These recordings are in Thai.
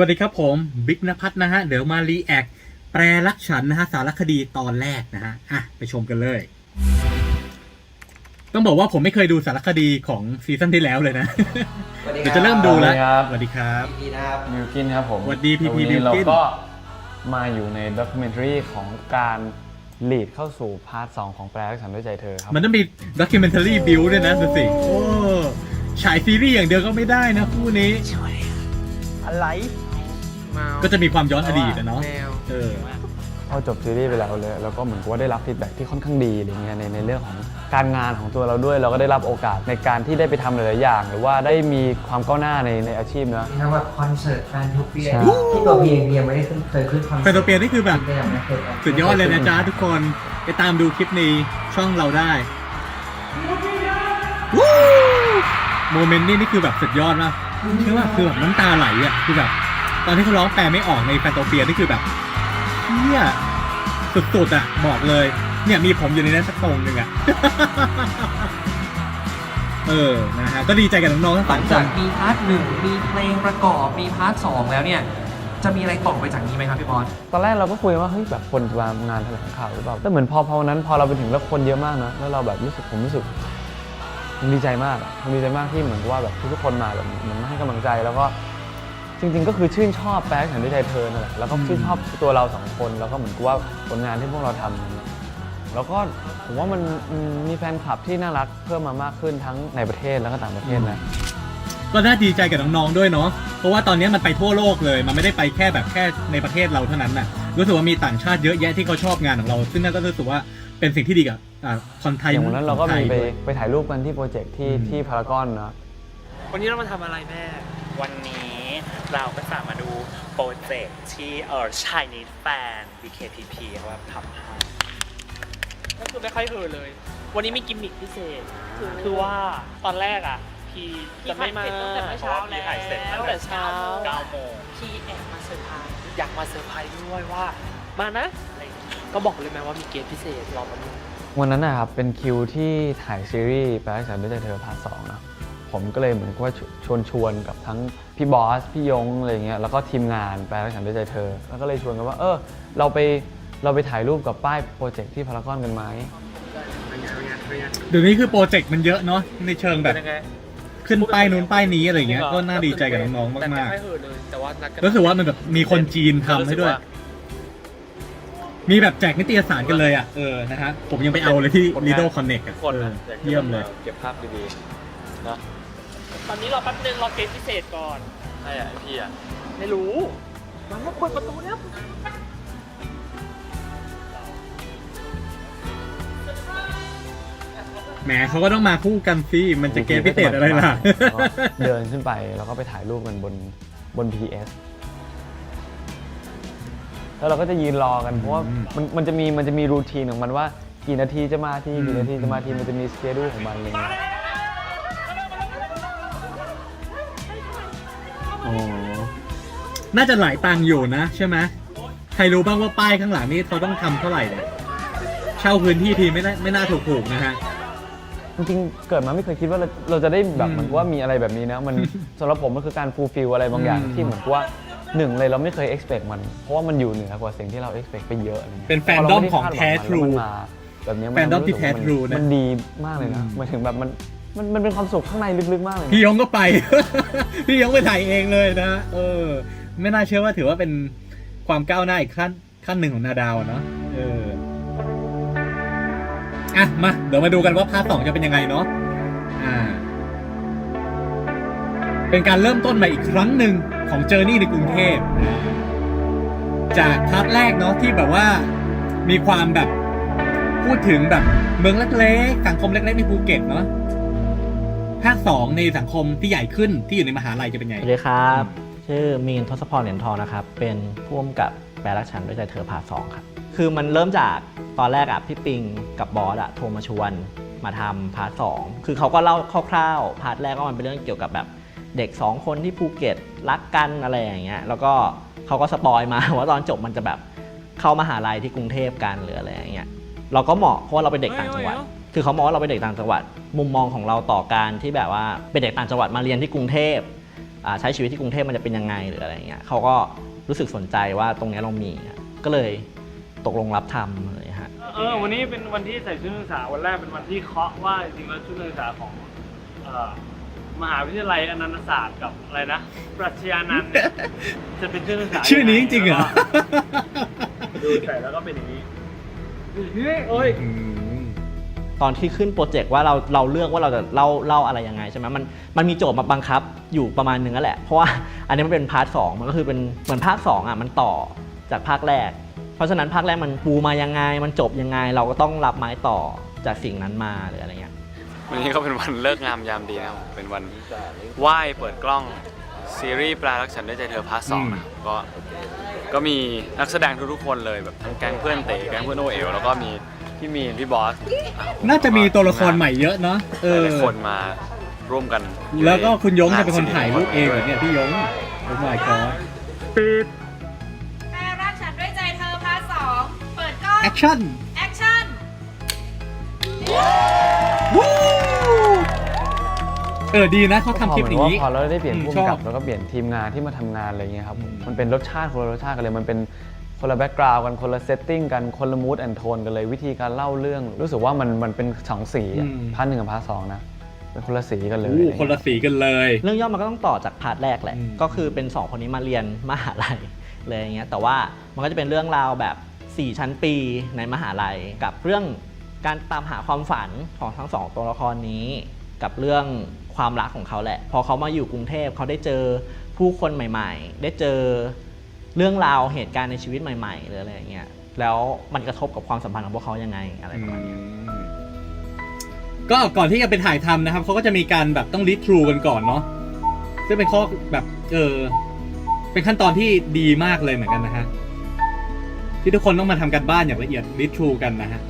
วัสดีครับผมบิ๊กนภัทรนะฮะ เดี๋ยวมารีแอคแปรรักฉันนะฮะ สารคดีตอนแรกนะฮะ อะ ไปชมกันเลย ต้องบอกว่าผมไม่เคยดูสารคดีของซีซั่นที่แล้วเลยนะสวัสดีเดี๋ยวคจะบเริ่มดูแล้ว สวัสดีครับสวัสดีครับดีนะครับบิวกินครับผมสวัสดี PP วันนี้บิวเรากิ้นก็มาอยู่ในด็อกิเมนทรีของการลีดเข้าสู่พาร์ทสองของแปลรักฉันด้วยใจเธอครับ มันต้องมีด็อกิเมนท r รีบิวด้วยนะดูสิโอ้ฉายซีรีส์อย่างเดียวก็ไม่ได้นะคู่นี้อะไร มาก็จะมีความย้อนอดีตนะเนาะแมว เออ พอจบซีรีส์ไปแล้วเลยเราก็เหมือนกับว่าได้รับฟีดแบ็กที่ค่อนข้างดีอะไรเงี้ยในในเรื่องของการงานของตัวเราด้วย เราก็ได้รับโอกาสในการที่ได้ไปทำหลายๆอย่าง หรือว่าได้มีความก้าวหน้าในในอาชีพเนอะมีทั้งแบบคอนเสิร์ตแฟนทูเปียใช่ ที่ตัวพีเองยังไม่ได้ขึ้นเคยขึ้นคอนเสิร์ตแฟนโตเปียนี่คือแบบ ก็ยังไม่เคยไปสุดยอดเลยนะจ๊ะทุกคนไปตามดูคลิปในช่องเราได้วู้โมเมนต์นี่นี่คือแบบสุดยอดมากเชื่อว่าคือแบบน้ำตาไหลอะคือแบบ ตอนที่เขาร้องแปลไม่ออกในแฟนโตเปียนี่คือแบบเนี่ยสุดๆอะบอกเลย เนี่ยมีผมอยู่ในนั้นสักตรงหนึ่งอะเออ นะฮะ ก็ดีใจกับน้องๆทั้งหสลัองงคจากนมีพาร์ทหนึ่งมีเพลงประกอบมีพาร์ทสองแล้วเนี่ย จะมีอะไรต่อไปจากนี้ไหมครับพี่บอลตอนแรกเราก็คุยว่าเฮ้ยแบบคนจะมางานแถลงข่าวหรือเปล่าแต่เหมือนพอพอวันนั้นพอเราไปถึงแล้วคนเยอะมากนะแล้วเราแบบรู้สึกผมรู้สึกผมดีใจมากอะผมดีใจมากที่เหมือนกับว่าแบบทุกๆคนมาแบบเหมือนมาให้กำลังใจแล้วก็ จริงๆ ก็คือชื่นชอบแป๊กฉันด้วยใจเธอนั่นแหละแล้วก็ชื่นชอบตัวเราสองคน แล้วก็เหมือนกับว่าผลงานที่พวกเราทำเนี่ยแล้วก็ผมว่ามันมันมีแฟนคลับที่น่ารักเพิ่มมามากขึ้นทั้งในประเทศแล้วก็ต่างประเทศนะ ก็น่าดีใจกับน้องๆด้วยเนาะ เพราะว่าตอนนี้มันไปทั่วโลกเลย มันไม่ได้ไปแค่แบบแค่ในประเทศเราเท่านั้นน่ะ รู้สึกว่ามีต่างชาติเยอะแยะที่เขาชอบงานของเรา ซึ่งนั่นก็รู้สึกว่าเป็นสิ่งที่ดีกับอ่าคนไทยอย่างวันนั้นเราก็คไทมียไปด้วยไปถ่ายรูปกันที่โปรเจกต์ที่อืมที่พารากอนเนาะวันนี้เรามาทำอะไรแม่ วันนี้เราก็จะมาดูโปรเจกต์ที่เออ Chinese Fan BKPP เขาแบบทำให้ก็คือไม่ค่อยเฮอเลย วันนี้มีกิมมิคพิเศษ คือว่าตอนแรกอะ พี่จะไม่มาพี่ถ่ายเสร็จตั้งแต่เมื่อเช้าพระพี่ถ่ายเสร็จแล้วตั้งแต่เช้าเก้า9โมงพี่แอบมาเซอร์ไพรส์อยากมาเซอร์ไพรส์ด้วยว่า มานะอะไรอย่างงี้ก็บอกเลยไหมว่ามีเกมพิเศษรอมาดูวันนั้นนะครับเป็นคิวที่ถ่ายซีรีส์แปลรักฉันด้วยใจเธอพาร์ทสองเนาะ ผมก็เลยเหมือนกับว่าชวนชวนกับทั้งพี่บอส พี่ยงอะไรเงี้ยแล้วก็ทีมงานแปลรักฉันด้วยใจเธอ แล้วก็เลยชวนกันว่า เออ เราไปเราไปถ่ายรูปกับป้ายโปรเจกต์ที่พารากอนกันไหมเดี๋ยวนี้คือโปรเจกต์มันเยอะเนาะในเชิงแบบเป็นยังไงขึ้นป้ายนู้นป้ายนี้อะไรอย่างเงี้ยก็น่าดีใจกับน้องๆแต่มากไม่ค่อยเฮอเลยแต่ว่านัดกันๆรู้สึกว่ามันแบบมีคนจีนทำให้ด้วย มีแบบแจกนิตยสารกันเลยอะเออนะฮะผมยังไปเอาเลยที่ Lido Connect อะคนเออนะอากจะเยี่ยมเลย เก็บภาพดีๆนะ ตอนนี้เราแป๊บนึงรอเกมพิเศษก่อน ใช่อะพี่อะไม่รู้มันว่าเปิดประตูแล้วแหมเขาก็ต้องมาคู่กันสิมันจะเกมพิเศษอะไรล่ะแล้วก็เดินขึ้นไปแล้วก็ไปถ่ายรูปกันบนบน PS แล้วเราก็จะยืนรอกันเพราะว่าอืมมันมันจะมีมันจะมีรูทีนของมันว่า กี่นาทีจะมาทีกี่นาทีจะมาทีมันจะมีสเกดูของมันอะไรเงี้ย น่าจะหลายตังค์อยู่นะใช่ไหมใครรู้บ้างว่าป้ายข้างหลังนี่เขาต้องทำเท่าไหร่เนี่ยเช่าพื้นที่ทีไม่ได้ไม่น่าถูกๆนะฮะ จริงๆเกิดมาไม่เคยคิดว่าเราเราจะได้แบบอืมเหมือนกับว่ามีอะไรแบบนี้นะมัน สำหรับผมมันคือการฟูลฟิลอะไรบางอย่างอืม ที่เหมือนกับว่าหนึ่งเลยเราไม่เคย expect มัน เพราะว่ามันอยู่เหนือกว่าสิ่งที่เรา expect ไปเยอะอะไรเงี้ยเป็นแฟนพดอมราไม่ไของคาดหวัแท้มันทรูล้วมันมาแบบเนี้ยมัแฟนดอมที่รู้สึกว่าแท้ true นะ มันดีมากเลยนะอืมหมายถึงแบบมันมันมันเป็นความสุขข้างในลึกๆมากเลยนะ พี่ยงก็ไป พี่ยงไปถ่ายเองเลยนะเออ ไม่น่าเชื่อว่าถือว่าเป็นความก้าวหน้าอีกขั้นขั้นหนึ่งของนาดาวเนาะเอออะมาเดี๋ยวมาดูกันว่าภาคสองจะเป็นยังไงเนาะอ่า เป็นการเริ่มต้นใหม่อีกครั้งหนึ่งของเจอร์นี่ในกรุงเทพจากพาร์ทแรกเนาะที่แบบว่ามีความแบบพูดถึงแบบเมืองเล็กๆสังคมเล็กๆในภูเก็ตเนาะภาคสองในสังคมที่ใหญ่ขึ้นที่อยู่ในมหาลัยจะเป็นไงสวัสดีครับ ชื่อมีนทศพรเหรียญทองนะครับ เป็นผู้กำกับแปลรักฉันด้วยใจเธอพาร์ทสองครับ คือมันเริ่มจากตอนแรกอะพี่ปิงกับบอสอะโทรมาชวนมาทำพาร์ทสองคือเขาก็เล่าคร่าวๆพาร์ทแรกก็มันเป็นเรื่องเกี่ยวกับแบบเด็ก 2 คนที่ภูเก็ตรักกันอะไรอย่างเงี้ย แล้วก็เขาก็สปอยมาว่าตอนจบมันจะแบบเข้ามหาลัยที่กรุงเทพกันหรืออะไรอย่างเงี้ย เราก็เหมาะเพราะว่าเราเป็นเด็กต่างจังหวัด คือเขามองว่าเราเป็นเด็กต่างจังหวัด มุมมองของเราต่อการที่แบบว่าเป็นเด็กต่างจังหวัดมาเรียนที่กรุงเทพ ใช้ชีวิตที่กรุงเทพมันจะเป็นยังไงหรืออะไรเงี้ยเขาก็รู้สึกสนใจว่าตรงเนี้ยเรามีอะก็เลยตกลงรับทำเลยฮะเออวันนี้เป็นวันที่ใส่ชุดนักศึกษาวันแรกเป็นวันที่เคาะว่าจริงๆแล้วชุดนักศึกษาของเอ่อมหาวิทยาลัยอนันตศาสตร์กับอะไรนะปรัชญานันท์เนี่ยจะเป็นชุดนักศึกษาชื่อนี้จริงๆเหรอแล้วก็ดูใส่แล้วก็เป็นอย่างนี้เอ้ยอืม ตอนที่ขึ้นโปรเจกต์ว่าเราเราเลือกว่าเราจะเล่าเล่าอะไรยังไงใช่ไหมมันมันมีโจทย์มาบังคับอยู่ประมาณหนึงนั่นแหละ เพราะว่าอันนี้มันเป็นพาร์ทสองมันก็คือเป็นเหมือนภาคสองอะมันต่อจากภาคแรก เพราะฉะนั้นภาคแรกมันปูมายังไง มันจบยังไง เราก็ต้องรับไม้ต่อจากสิ่งนั้นมาหรืออะไรเงี้ยวันนี้ก็เป็นวันเลิกงามยามดีนะครับเป็นวันไหว้เปิดกล้องซีรีส์ปลารักฉันด้วยใจเธอพาร์ทสองนะครับก็ก็มีนักแสดงทุกๆคนเลยแบบทั้งแก๊งเพื่อนเต๋แก๊งเพื่อนโอเอ๋วแล้วก็มี พี่มีนพี่บอสน่าจะมีตัวละครใหม่เยอะเนาะเออหลายๆคนมาร่วมกันอยู่แล้วก็คุณยงใจะเป็นคนถ่ายรูปเองเหรอเนี่ยพี่ยงโอ้ my god แม่รักฉันด้วยใจเธอพาร์ทสองเปิดกล้อง แอคชั่น แอคชั่น วู้เออดีนะเขาทำคลิปอย่างนี้นี้พอเราได้เปลี่ยนอืมผู้ชอบกำกับแล้วก็เปลี่ยนทีมงานที่มาทำงานอะไรเงี้ยครับผมอืมมันเป็นรสชาติคนละรสชาติกันเลยมันเป็น คนละแบ็กกราวด์กันคนละเซตติ้งกันคนละมูดแอนโทนกันเลยวิธีการเล่าเรื่อง รู้สึกว่ามันมันเป็นสองสีอะพาร์ทหนึ่งกับพาร์ทสองนะเป็นคนละสีกันเลยโอ้คนละสีกันเลย เรื่องย่อมันก็ต้องต่อจากพาร์ทแรกแหละ อืม ก็คือเป็น 2 คนนี้มาเรียนมหาลัยเลยอย่างเงี้ย แต่ว่ามันก็จะเป็นเรื่องราวแบบ 4 ชั้นปีในมหาลัย กับเรื่องการตามหาความฝันของทั้งสองตัวละครนี้ กับเรื่องความรักของเขาแหละ พอเขามาอยู่กรุงเทพเขาได้เจอผู้คนใหม่ ๆ ได้เจอ เรื่องราวเหตุการณ์ในชีวิตใหม่ๆหรืออะไรอย่างเงี้ยแล้วมันกระทบกับความสัมพันธ์ของพวกเขายังไงอะไรประมาณนี้ก็ก่อนที่จะไปถ่ายทำนะครับเขาก็จะมีการแบบต้องรีทรูกันก่อนเนาะซึ่งเป็นข้อแบบเออเป็นขั้นตอนที่ดีมากเลยเหมือนกันนะฮะที่ทุกคนต้องมาทำกันบ้านอย่างละเอียดรีทรูกันนะฮะ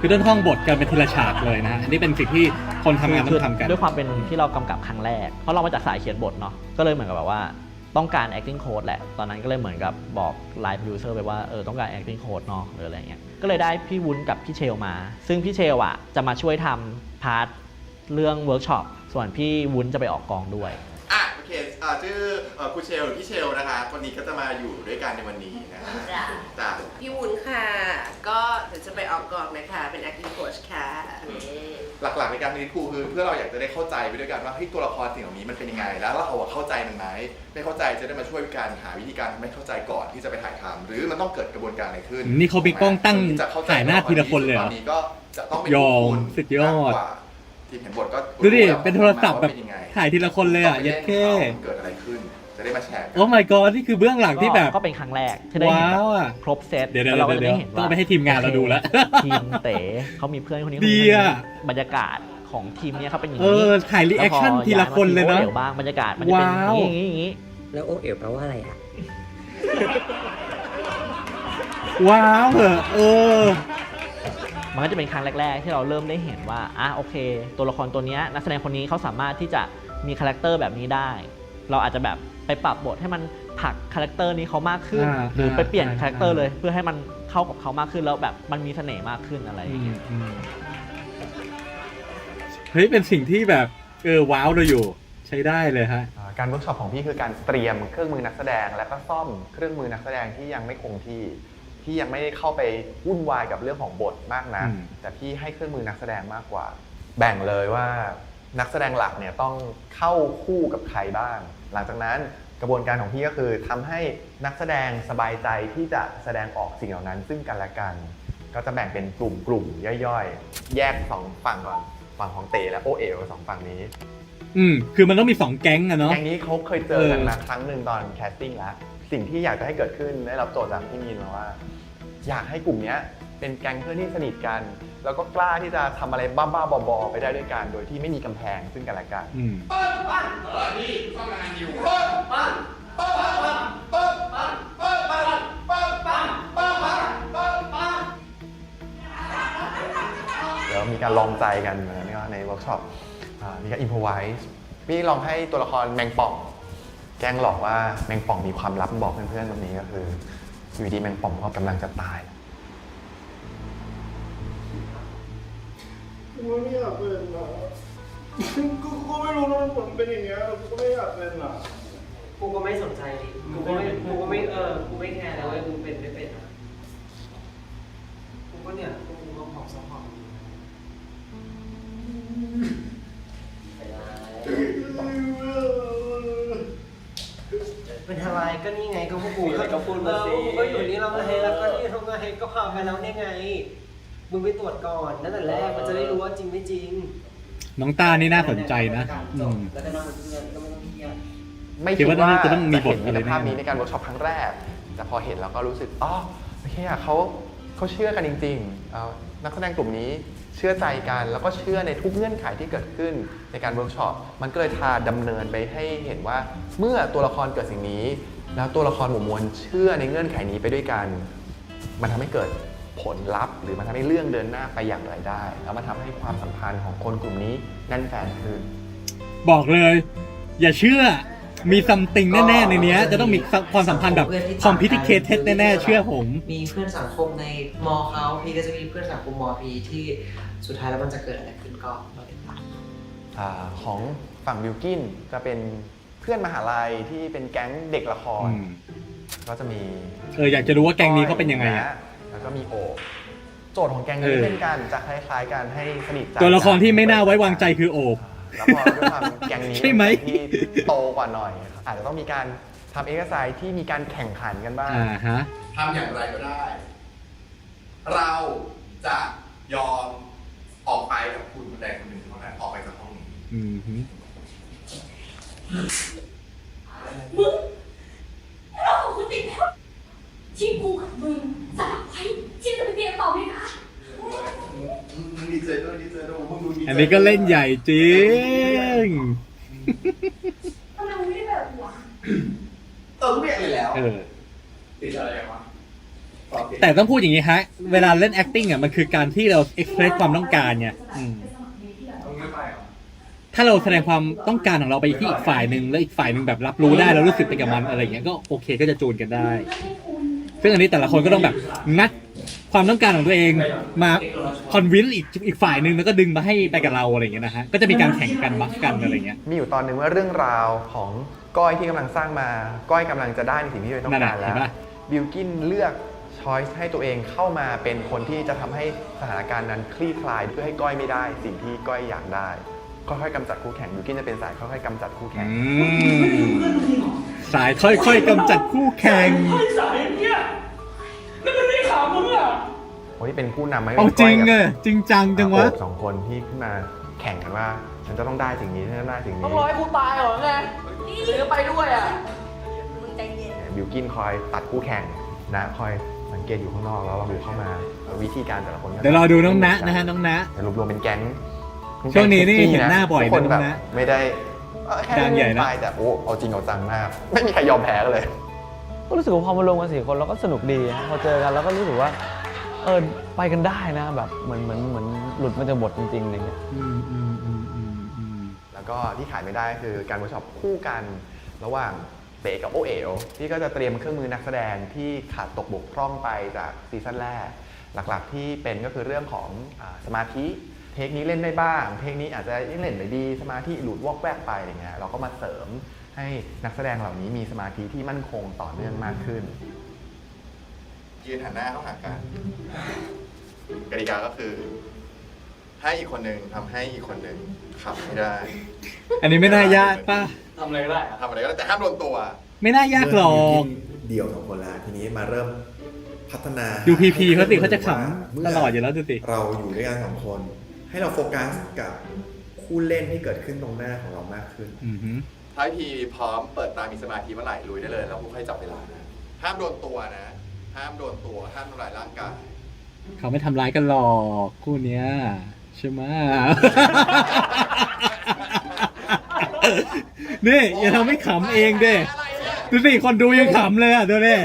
คือต้องท่องบทกันเป็นทีละฉากเลยนะฮะอันนี้เป็นสิ่งที่คนทำงานต้องทำกัน ด้วยความเป็นที่เรากำกับครั้งแรกเพราะเรามาจากสายเขียนบทเนาะก็เลยเหมือนกับแบบว่า ต้องการ acting coach แหละ ตอนนั้นก็เลยเหมือนกับบอกไลน์ producer ไปว่า เออ ต้องการ acting coach เนาะหรืออะไรเงี้ย ก็เลยได้พี่วุ้นกับพี่เชลมา ซึ่งพี่เชลอะจะมาช่วยทำพาร์ทเรื่องเวิร์กช็อป ส่วนพี่วุ้นจะไปออกกองด้วย อะโอเคอ่าชื่อเอ่อคุณเชลหรือพี่เชลนะคะวันนี้ก็จะมาอยู่ด้วยกันในวันนี้นะฮะจ้ะ จ้ะพี่วุ้นค่ะ ก็เดี๋ยวจะไปออกกองนะคะ เป็น acting coach ค่ะ หลักๆในการเรียนครูคือเพื่อเราอยากจะได้เข้าใจไปด้วยกันว่าเฮ้ยตัวละครสิ่งเหล่านี้มันเป็นยังไง แล้วเราอะเข้าใจมันไหมไม่เข้าใจจะได้มาช่วยกันหาวิธีการทำให้เข้าใจก่อนที่จะไปถ่ายทำหรือมันต้องเกิดกระบวนการอะไรขึ้นนี่เขามีกล้องตั้งคนที่จะเข้ใจถ่ายหน้าทีละคนเลยเหรอตอนนี้ก็จะต้องเป็นยอมคุณสุดยอด มากกว่าทีมเขียนบทก็ดูดิรู้แล้วเป็นโทรศัพท์แบบว่าเป็นยังไง ถ่ายทีละคนเลยอะต้องไปเย็ดนเท่ให้เขาเกิดอะไรขึ้น จะได้มาแชร์กัน โอ้ my god นี่คือเบื้องหลังที่แบบ ก็เป็นครั้งแรกที่ได้เห็นแบว้าวบอะครบเซตเดี๋ยวๆแล้วเราก็จะเดี๋ยวๆได้เห็นว่าต้องไปให้ทีมงานเราดูแล้ว ทีมเต๋เขามีเพื่อนคนนี้คนดีนี้อะบรรยากาศของทีมเนี้ยเขาเป็นอย่างเอนี้อถ่ายรีแอคชั่นแล้วพอทีละคนเลยนะย้ามาทีโอเอ๋วบ้างบรรยากาศมันจะเป็นอย่างว้าวนี้อย่างนี้อย่างนี้ แล้วโอเอ๋วแปลว่าอะไรอะว้าวเหอะเออ มันก็จะเป็นครั้งแรก ๆ ที่เราเริ่มได้เห็นว่า อะโอเค ตัวละครตัวเนี้ยนักแสดงคนนี้เขาสามารถที่จะมีคาแรคเตอร์แบบนี้ได้ เราอาจจะแบบ ไปปรับบทให้มันผลักคาแรคเตอร์นี้เขามากขึ้น อ่าหรือไปเปลี่ยนอ่า คาแรคเตอร์อ่าเลย เพื่อให้มันเข้ากับเขามากขึ้นแล้วแบบมันมีเสน่ห์มากขึ้นอะไรอย่างเงี้ย อืมเฮ้ยเป็นสิ่งที่แบบเออว้าวเราอยู่ ใช้ได้เลยฮะ อ่าการเวิร์กช็อปของพี่คือการเตรียมเครื่องมือนักแสดง และก็ซ่อมเครื่องมือนักแสดงที่ยังไม่คงที่ ที่ยังไม่ได้เข้าไปวุ่นวายกับเรื่องของบทมากนะอืม แต่พี่ให้เครื่องมือนักแสดงมากกว่า แบ่งเลยว่านักแสดงหลักเนี่ยต้องเข้าคู่กับใครบ้าง หลังจากนั้น กระบวนการของพี่ก็คือทำให้นักแสดงสบายใจที่จะแสดงออกสิ่งเหล่านั้น ซึ่งกันและกัน ก็จะแบ่งเป็นกลุ่มกลุ่มๆย่อยๆ แยกสองฝั่งก่อนฝั่งของเตและโอเอ๋วสองฝั่งนี้ อืมคือมันต้องมีสองแก๊งอะเนาะแก๊งนี้เขาเคยเจอกันเออมาครั้งหนึ่งตอนแคสติ้งแล้วสิ่งที่อยากจะให้เกิดขึ้นได้รับโจทย์จากพี่มีนมาว่า อยากให้กลุ่มเนี้ย เป็นแก๊งเพื่อนที่สนิทกัน แล้วก็กล้าที่จะทำอะไรบ้าๆบอๆไปได้ด้วยกันโดยที่ไม่มีกำแพงซึ่งกันและกันอืมเดี๋ยวมีการลองใจกันเหมือนกันนะครับในเวิร์กช็อปอ่ามีการอินพ o ไวส์พี่ลองให้ตัวละครแมงป่อง แกล้งหลอกว่าแมงป่องมีความลับบอกเพื่อนๆตรงนี้ก็คืออยู่ดีแมงป่องก็กำลังจะตาย กูไม่อยากเป็นนะกูก็ไม่รู้นะผลเป็นอย่างเงี้ยกูก็ไม่อยากเป็นอะกูก็ไม่สนใจดิกูก็ไม่กูก็ไม่เออกูไม่แคร์เลยว่ากูเป็นไม่เป็นอะกูก็เนี่ยกูก็พร้อมซัพพอร์ตเป็นอะไรก็นี่ไงก็พวกกูก็พูดมาสิก็อยู่นี่เราไงแล้วก็นี่ทำไงก็พาไปแล้วนี่ไง มึงไปตรวจก่อนนั่นแต่แรกมันจะได้รู้ว่าจริงไม่จริงน้องต้านี่น่าสนใจนะอืม แล้วก็นอนเงินก็ไม่ต้องเครียด ไม่คิดว่าจะต้องมีบทอะไรมิตรภาพนี้ในการเวิร์กช็อปครั้งแรก แต่พอเห็นเราก็รู้สึกอ๋อโอเคอะเขาเขาเชื่อกันจริงๆเอ่อนักแสดงกลุ่มนี้เชื่อใจกันแล้วก็เชื่อในทุกเงื่อนไขที่เกิดขึ้นในการเวิร์กช็อปมันก็เลยพาดำเนินไปให้เห็นว่าเมื่อตัวละครเกิดสิ่งนี้ แล้วตัวละครหมู่มวลเชื่อในเงื่อนไขนี้ไปด้วยกัน มันทำให้เกิด ผลลัพธ์ หรือมันทำให้เรื่องเดินหน้าไปอย่างไรได้ แล้วมันทำให้ความสัมพันธ์ของคนกลุ่มนี้แน่นแฟนขึ้น บอกเลย อย่าเชื่อมีซัมติงแน่ๆในเนี้ย จะต้องมีความสัมพันธ์แบบ complicated แน่ๆเชื่อผม มีเพื่อนสังคมในมอเขาพี่ก็จะมีเพื่อนสังคมมอพีที่สุดท้ายแล้วมันจะเกิดอะไรขึ้นก็รอติดตามอาของฝั่งบิวกินจะเป็นเพื่อนมหาลัยที่เป็นแก๊งเด็กละครอืมก็จะมี เอออยากจะรู้ว่าแก๊งนี้เขาเป็นยังไงอะ นะ แล้วก็มีโอบโจทย์ของแก๊งเอนี้อเช่นกันจะคล้ายๆกันให้สนิทใจตัวละครที่ไม่น่าไว้วางใจคือโอบ แล้วพอด้วยความแก๊งนี้ใช่ไหม เป็นแก๊งที่โตกว่าหน่อย อาจจะต้องมีการทำเอกสารที่มีการแข่งขันกันบ้าง อ่าฮะ ทำอย่างไรก็ได้ เราจะยอมออกไปกับคุณคนใดคนหนึ่งเท่านั้นออกไปจากห้องนี้ อืมฮึมึงเราของคุณติดแล้วที่กูกับมึงสลั บไว้ที่จะไปเรียนต่อไหมคะมึงดีใจด้วยดีใจด้วยมึงมึงดีใจอันนี้ก็เล่นใหญ่จริง ทำไมมึงไม่ได้แบบวะเออกูไม่อยากเลยแล้วเออ ติดอะไรวะแต่ต้องพูดอย่างนี้ฮะ เวลาเล่น acting อะ มันคือการที่เรา express ความต้องการไงอืมมึงไม่ไปเหรอถ้าเราแสดงความต้องการของเราไปที่อีกฝ่ายหนึ่งแล้วอีกฝ่ายหนึ่งแบบรับรู้ได้แล้วรู้สึกไปกับมันอะไรอย่างเงี้ยก็โอเคก็จะจูนกันได้ ซึ่งอันนี้แต่ละคนก็ต้องแบบงัดความต้องการของตัวเองมาคอนวินอีกอีกฝ่ายหนึ่งแล้วก็ดึงมาให้ไปกับเราอะไรอย่างเงี้ยนะฮะก็จะมีการแข่งกันบัฟกันอะไรอย่างเงี้ย มีอยู่ตอนหนึ่งว่าเรื่องราวของก้อยที่กำลังสร้างมา ก้อยกำลังจะได้ในสิ่งที่ตัวเองต้องการนั่นแล้น่ะวเห็นปะบิลกินเลือกช้อยส์ให้ตัวเองเข้ามาเป็นคนที่จะทำให้สถานการณ์นั้นคลี่คลายเพื่อให้ก้อยไม่ได้ สิ่งที่ก้อยอยากได้ค่อยๆกำจัดคู่แข่งบิลกินจะเป็นสายค่อยๆกำจัดคู่แข่ง อืม สายค่อยๆกำจัดคู่แข่งสายเนี่ยนั่นมันไม่ข่าวมึงอะคนที่เป็นผู้นำไม่เอาเป็นจก้ริอยงกับอะจริงจังจังวะโอบสองคนที่ขึ้นมาแข่งกันว่า ฉันจะต้องได้สิ่งนี้ฉันจะต้องได้สิ่งนี้ต้องรอให้กูตายเหรอไงหรือไปด้วยอะมึงใจเย็น บิลกินคอยตัดคู่แข่งนะคอยสังเกตอยู่ข้างนอกแล้วเราดูเข้ามาวิธีการแต่ละคนก็เดี๋ยวรอดูน้องนะนะฮะน้องนะ แต่รวมๆเป็นแก๊งช่วงนี้นี่ซ็กซี่เห็นหน้าบ่อยนะทุกคนแบบน้องนะ ไม่ได้เอ้อ แค่ดังใหญ่นะ ไปแต่โอ้เอาจริงเอาจังมาก ไม่มีใครยอมแพ้กันเลย ก็รู้สึกว่าพอมารวมกันสี่คนเราก็สนุกดีฮะพอเจอกันเราก็รู้สึกว่าเออไปกันได้นะแบบเหมือนเหมือนเหมือนหลุดมาจากบทจริงๆอะไรเงี้ย อืมอืมอืมอืมอืมแล้วก็ที่ขายไม่ได้คือการเวิร์กช็อปคู่กันระหว่างเต๋กับโอเอ๋วที่ก็จะเตรียมเครื่องมือนักแสดงที่ขาดตกบกพร่องไปจากซีซั่นแรก หลักๆที่เป็นก็คือเรื่องของอาสมาธิ เทคนี้เล่นได้บ้าง เทคนี้อาจจะเล่นไม่ดีสมาธิหลุดวอกแวกไปอะไรเงี้ยเราก็มาเสริมให้นักแสดงเหล่านี้มีสมาธิที่มั่นคงต่อเนื่องมากขึ้น ยืนหันหน้าเข้าหากันกติกาก็คือ ให้อีกคนหนึ่งทำให้อีกคนหนึ่งขับไม่ได้อันนี้ไม่น่ายากป่ะ ทำอะไรก็ได้ทำอะไรก็ได้แต่ห้ามโดนตัว ไม่น่ายากหรอก เดี่ยวสองคนแล้วทีนี้มาเริ่มพัฒนาดู PP เขาสิเขาจะขำว่เมื่ตลอดอยู่แล้วดูสิ เราอยู่ด้วยกันสองคน ให้เราโฟกัสกับคู่เล่นที่เกิดขึ้นตรงหน้าของเรามากขึ้น อือหือถ้าพีพร้อมเปิดตามีสมาธิเมื่อไหร่ลุยได้เลยแล้วค่อยจับเวลานะห้ามโดนตัวนะ ห้ามโดนตัว ห้ามทำลายร่างกายเขาไม่ทำร้ายกันหรอกคู่เนี้ยใช่ไหมนี่อย่าทำให้ขำเองเด้ดูสิคนดูยังขำเลยอะดูดินะ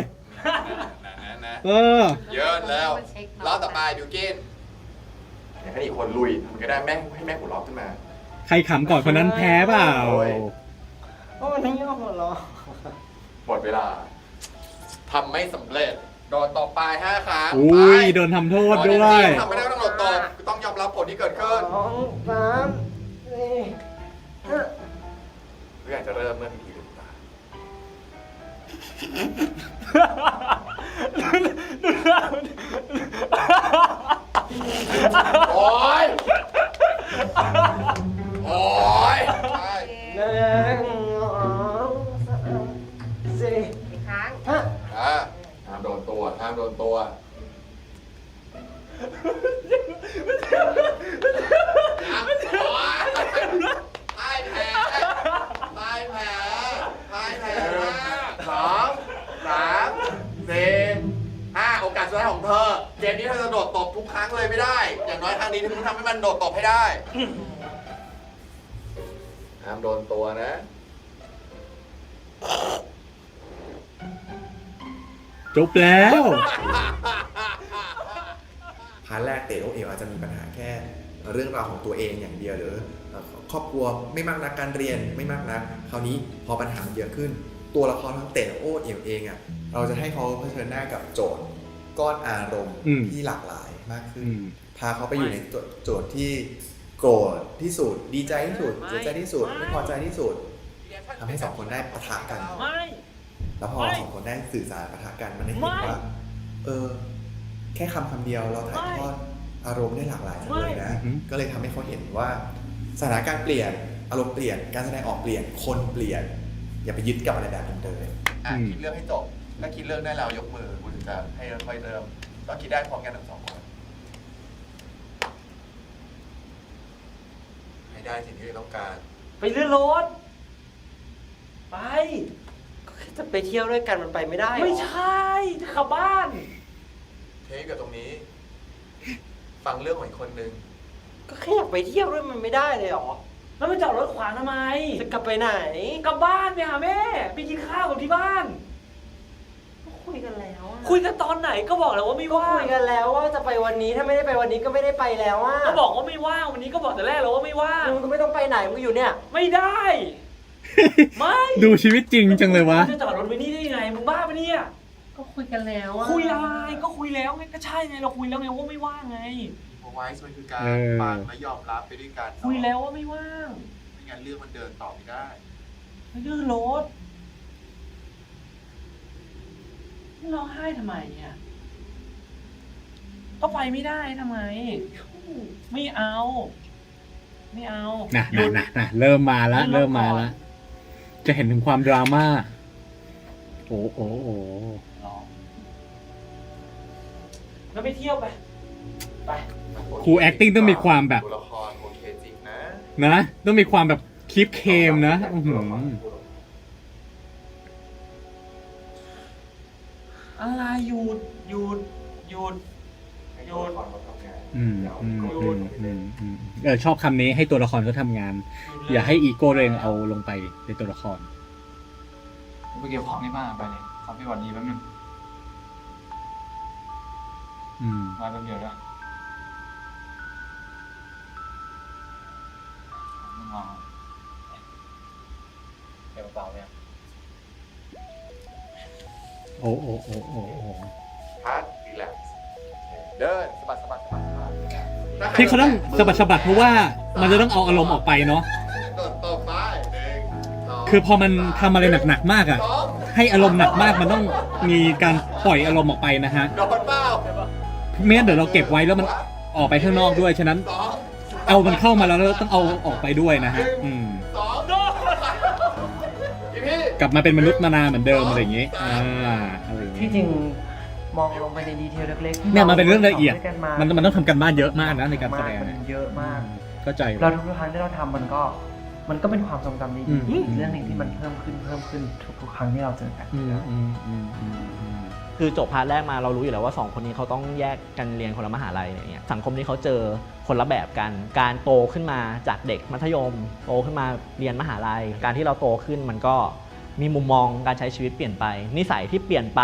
นะเออ เยอะแล้วรอบต่อไปบิวกินอยาก ให้อีกคนลุยมันก็ได้แม่งให้แม่งหัวเราะขึ้นมา ใครขำก่อนคนนั้นแพ้เปล่า โอ้ย เพราะมันทั้งย่อหัวเราะหมดเวลาทำไม่สำเร็จโดนต่อไปห้าครั้งอุ้ยไปโดนทำโทษโดนด้วยจริงๆทำไม่ได้ก็ต้องโดนตบต้องยอมรับผลที่เกิดขึ้นสองสามสี่ทุกอย่างจะเริ่มเมื่อพี่พีลืมตาโจบแล้ว พาร์ทแรกเตะโอเอลอาจจะมีปัญหาแค่เรื่องราวของตัวเองอย่างเดียวหรือเอ่อครอบครัวไม่มากนักการเรียนไม่มากนักคราวนี้พอปัญหามันเยอะขึ้น ตัวละครทั้งเตะโอเอลเองอะเราจะให้เขาเผชิญหน้ากับโจทย์ก้อนอารมณ์อืมที่หลากหลายมากขึ้นอืมพาเขาไปอยู่ในโจโจทย์ที่โกรธที่สุดดีใจที่สุดเสียใจที่สุดไม่พอใจที่สุดทำให้สองคนได้ปะทะกันไม่ แล้วพอสองคนได้สื่อสารปะทะกันมันได้เห็นว่า เออ แค่คำคำเดียวเราถ่ายทอดอารมณ์ได้หลากหลายจังเลยนะไม่ก็เลยทำให้เขาเห็นว่าสถานการณ์เปลี่ยน อารมณ์เปลี่ยน การแสดงออกเปลี่ยน คนเปลี่ยน อย่าไปยึดกับอะไรแบบเดิมอะคิดเรื่องให้จบ ถ้าคิดเรื่องได้แล้วยกมือคุณถึงจะให้ค่อยเริ่มต้องคิดได้พร้อมกันทั้งสองคน ให้ได้สิ่งที่เราต้องการ ไปเลื่อนรถไป จะไปเที่ยวด้วยกันมันไปไม่ได้เหรอไม่ใช่จะขับบ้าน เทคกับตรงนี้ ฟังเรื่องของอีกคนนึง ก็แค่อยากไปเที่ยวด้วยมันไม่ได้เลยเหรอ แล้วมันจอดรถขวางทำไม จะกลับไปไหน กลับบ้านไปหาแม่ ไปกินข้าวกับที่บ้านคุยกันแล้วอะคุยกันตอนไหนก็บอกแล้วว่าไม่ก็ว่างคุยกันแล้วว่าจะไปวันนี้ถ้าไม่ได้ไปวันนี้ก็ไม่ได้ไปแล้วอะก็บอกว่าไม่ว่างวันนี้ก็บอกแต่แรกแล้วว่าไม่ว่างมึงก็ไม่ต้องไปไหนมึงอยู่เนี่ย ไม่ได้ ไม่ดูชีวิตจริงจังเลยวะมึงจะจอดรถไว้นี่ได้ยังไงมึงบ้าปะเนี่ยก็คุยกันแล้วอะคุยอะไรก็คุยแล้วไงก็ใช่ไงเราคุยแล้วไงว่าไม่ว่างไง o ไวส์มันคือการเออ ฟังและยอมรับไปด้วยกันคุยแล้วว่าไม่ว่างไม่งั้นเรื่องมันเดินต่อไม่ได้ ไม่ดื้อรถนี่ร้องไห้ทำไมอะก็ไปไม่ได้ทำไม ไม่เอา ไม่เอานะหยุนะด นะนะเริ่มมาแล้ว เริ่เริ่มมก่มาอนแล้ว จะเห็นถึงความดราม่า โอ้โอ้โอ้ร้องแล้วไปเที่ยวไป ไป ครู acting ต้องมีความแบบ ตัวละครโอเคจริงนะนะ ต้องมีความแบบคลิปเคมนะอื้อหืออะไรหยุดหยุดหยุดหยุดอืมอืมอืมอืมอืมเออชอบคำนี้ให้ตัวละครเขาทำงาน อ ย่าให้อีโก้ตัวเองเอาลงไปในตัวละคร ไปเก็บของที่บ้านไปเลยขอพี่หวัดดีแป๊บนึงอืม มาแป๊บเดียวแล้วไม่มองเก็บกระเป๋าเนี่ยโอ้โอ้โอ้โอ้โอ้พักรีแลกซ์เดินสะบัดสะบัดสะบัดสะบัดที่เขาต้องสะบัดสะบัดเพราะว่ามันจะต้องเอาอารมณ์ออกไปเนาะ คือพอมันทำอะไรหนักๆมากอะสองให้อารมณ์หนักมากมันต้องมีการปล่อยอารมณ์ออกไปนะฮะโดดเป้าไม่งั้นเดี๋ยวเราเก็บไว้แล้วมันออกไปข้างนอกด้วยฉะนั้น สองเอามันเข้ามาแล้วเราต้องเอาออกไปด้วยนะฮะอืมสองพี่พี่กลับมาเป็นมนุษย์มานาเหมือนเดิมอะไรอย่างงี้อ่าอะไรอย่างงี้ที่จริงมองลงไปในดีเทลเล็กๆที่เนี่ยมันเป็นเรื่องละเอียดทำด้วยกันมามันมันต้องทำกันบ้านเยอะมากนะในการแสดงมันเนี่ยเยอะมาก เข้าใจ เราทุกครั้งที่เราทำมันก็ มันก็เป็นความทรงจำอืดีมๆอีกเรื่องหนึ่งที่มันเพิ่มขึ้นเพิ่มขึ้นทุกๆครั้งที่เราเจอกันอืมอืมอืมอืมอืมคือจบพาร์ทแรกมาเรารู้อยู่แล้วว่าสองคนนี้เขาต้องแยกกันเรียนคนละมหาลัยอะไรเงี้ยสังคมที่เขาเจอคนละแบบกัน การโตขึ้นมาจากเด็กมัธยม โตขึ้นมาเรียนมหาลัย การที่เราโตขึ้นมันก็มีมุมมองการใช้ชีวิตเปลี่ยนไป นิสัยที่เปลี่ยนไป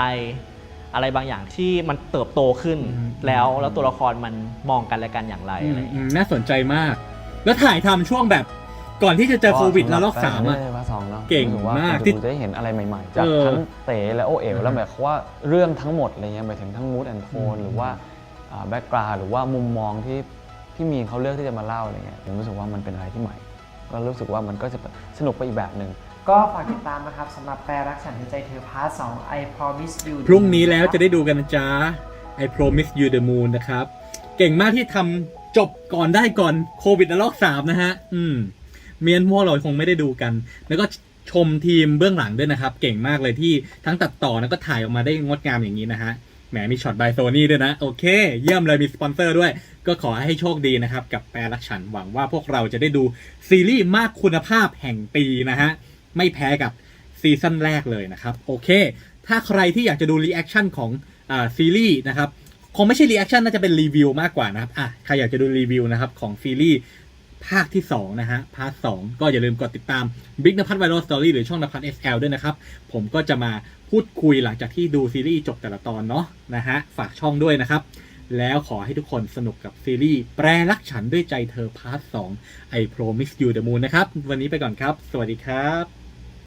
อะไรบางอย่างที่มันเติบโตขึ้น อืม แล้วแล้วตัวละครมันมองกันและกันอย่างไรอือะไรมเงี้ยอืมน่าสนใจมาก แล้วถ่ายทำช่วงแบบ ก่อนที่จะเจอโควิดแล้วรอบสามอะภาคสองเนาะเก่งรู้สึว่มากคนที่ดูจะได้เห็นอะไรใหม่ๆ จากเออทั้งเต๋และโอเอ๋วอืมแล้วแบบว่าเรื่องทั้งหมดอะไรเงี้ยหมายถึงทั้งมูดแอนโทนอืมหรือว่าแบ็กกราวหรือว่ามุมมองที่พี่มีนเขาเลือกที่จะมาเล่าอะไรเงี้ยผมรู้สึกว่ามันเป็นอะไรที่ใหม่ ก็รู้สึกว่ามันก็จะสนุกไปอีกแบบหนึ่งก็ฝากติดตามนะครับสำหรับแปลรักฉันในใจเธอพาร์ทสอง I promise you พรุ่งนี้แล้วจะได้ดูกันนะจ๊ะ I promise you the moon นะครับ เก่งมากที่ทำจบก่อนได้ก่อนโควิดระลอกสามนะฮะ อืม เมียนพวกเราคงไม่ได้ดูกัน แล้วก็ชมทีมเบื้องหลังด้วยนะครับ เก่งมากเลยที่ทั้งตัดต่อแล้วก็ถ่ายออกมาได้งดงามอย่างนี้นะฮะแหมมีช็อตบายโซนี่ด้วยนะ โอเค เยี่ยมเลยมีสปอนเซอร์ด้วย ก็ขอให้โชคดีนะครับ กับแปรรักฉันหวังว่าพวกเราจะได้ดูซีรีส์มากคุณภาพแห่งปีนะฮะ ไม่แพ้กับซีซั่นแรกเลยนะครับ โอเค ถ้าใครที่อยากจะดูรีแอคชั่นของอซีรีส์นะครับคงไม่ใช่รีแอคชั่นน่าจะเป็นรีวิวมากกว่านะครับอะใครอยากจะดูรีวิวนะครับของซีรีส์ ภาคที่ 2 นะฮะ พาร์ทสก็อย่าลืมกดติดตาม Big นภัทรไวรัลสตอรี่หรือช่องนภัทร SL ด้วยนะครับ ผมก็จะมาพูดคุยหลังจากที่ดูซีรีส์จบแต่ละตอนเนาะนะฮะ ฝากช่องด้วยนะครับ แล้วขอให้ทุกคนสนุกกับซีรีส์แปรรักฉันด้วยใจเธอพาร์ทสอง I promise you the moon นะครับ วันนี้ไปก่อนครับ สวัสดีครับ